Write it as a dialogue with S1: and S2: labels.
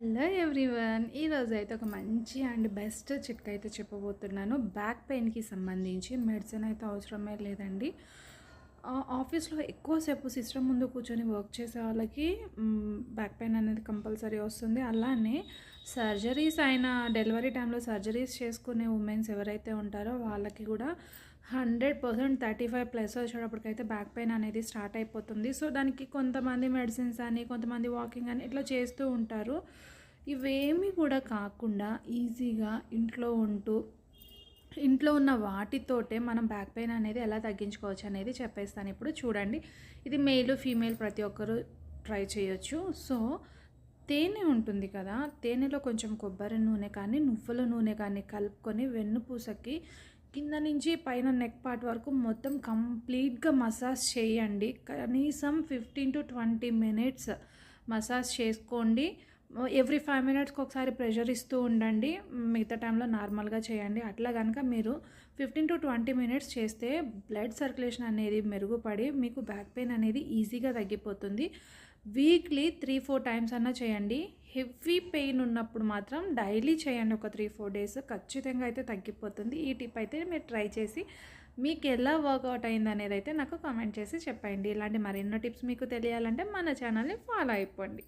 S1: Hello everyone ఈరోజు అయితే ఒక మంచి అండ్ బెస్ట్ చిట్కా అయితే చెప్పబోతున్నాను. బ్యాక్ పెయిన్కి సంబంధించి మెడిసిన్ అయితే అవసరమే లేదండి. ఆఫీస్లో ఎక్కువసేపు సిస్టమ్ ముందు కూర్చొని వర్క్ చేసే వాళ్ళకి బ్యాక్ పెయిన్ అనేది కంపల్సరీ వస్తుంది. అలానే సర్జరీస్ అయిన డెలివరీ టైంలో సర్జరీస్ చేసుకునే ఉమెన్స్ ఎవరైతే ఉంటారో వాళ్ళకి కూడా hundred percent thirty five plus వచ్చేటప్పటికైతే back pain అనేది స్టార్ట్ అయిపోతుంది. సో దానికి కొంతమంది మెడిసిన్స్ అని కొంతమంది వాకింగ్ అని ఇట్లా చేస్తూ ఉంటారు. ఇవేమీ కూడా కాకుండా ఈజీగా ఇంట్లో ఉంటూ ఇంట్లో ఉన్న వాటితోటే మనం బ్యాక్ పెయిన్ అనేది ఎలా తగ్గించుకోవచ్చు అనేది చెప్పేస్తాను ఇప్పుడు. చూడండి ఇది మెయిల్ ఫీమేల్ ప్రతి ఒక్కరు ట్రై చేయొచ్చు. సో తేనె ఉంటుంది కదా తేనెలో కొంచెం కొబ్బరి నూనె కానీ నువ్వుల నూనె కానీ కలుపుకొని వెన్నుపూసకి కింద నుంచి పైన నెక్ పార్ట్ వరకు మొత్తం కంప్లీట్గా మసాజ్ చేయండి. కనీసం fifteen to twenty minutes massage చేసుకోండి. ఎవ్రీ ఫైవ్ మినిట్స్కి ఒకసారి ప్రెషర్ ఇస్తూ ఉండండి. మిగతా టైంలో నార్మల్గా చేయండి. అట్లా కనుక మీరు ఫిఫ్టీన్ టు ట్వంటీ మినిట్స్ చేస్తే బ్లడ్ సర్క్యులేషన్ అనేది మెరుగుపడి మీకు బ్యాక్ పెయిన్ అనేది ఈజీగా తగ్గిపోతుంది. వీక్లీ త్రీ ఫోర్ టైమ్స్ అన్నా చేయండి. హెవీ పెయిన్ ఉన్నప్పుడు మాత్రం డైలీ చేయండి. ఒక త్రీ ఫోర్ డేస్ ఖచ్చితంగా అయితే తగ్గిపోతుంది. ఈ టిప్ అయితే మీరు ట్రై చేసి మీకు ఎలా వర్కౌట్ అయింది అనేది అయితే నాకు కామెంట్ చేసి చెప్పండి. ఇలాంటి మరెన్నో టిప్స్ మీకు తెలియాలంటే మన ఛానల్ని ఫాలో అయిపోండి.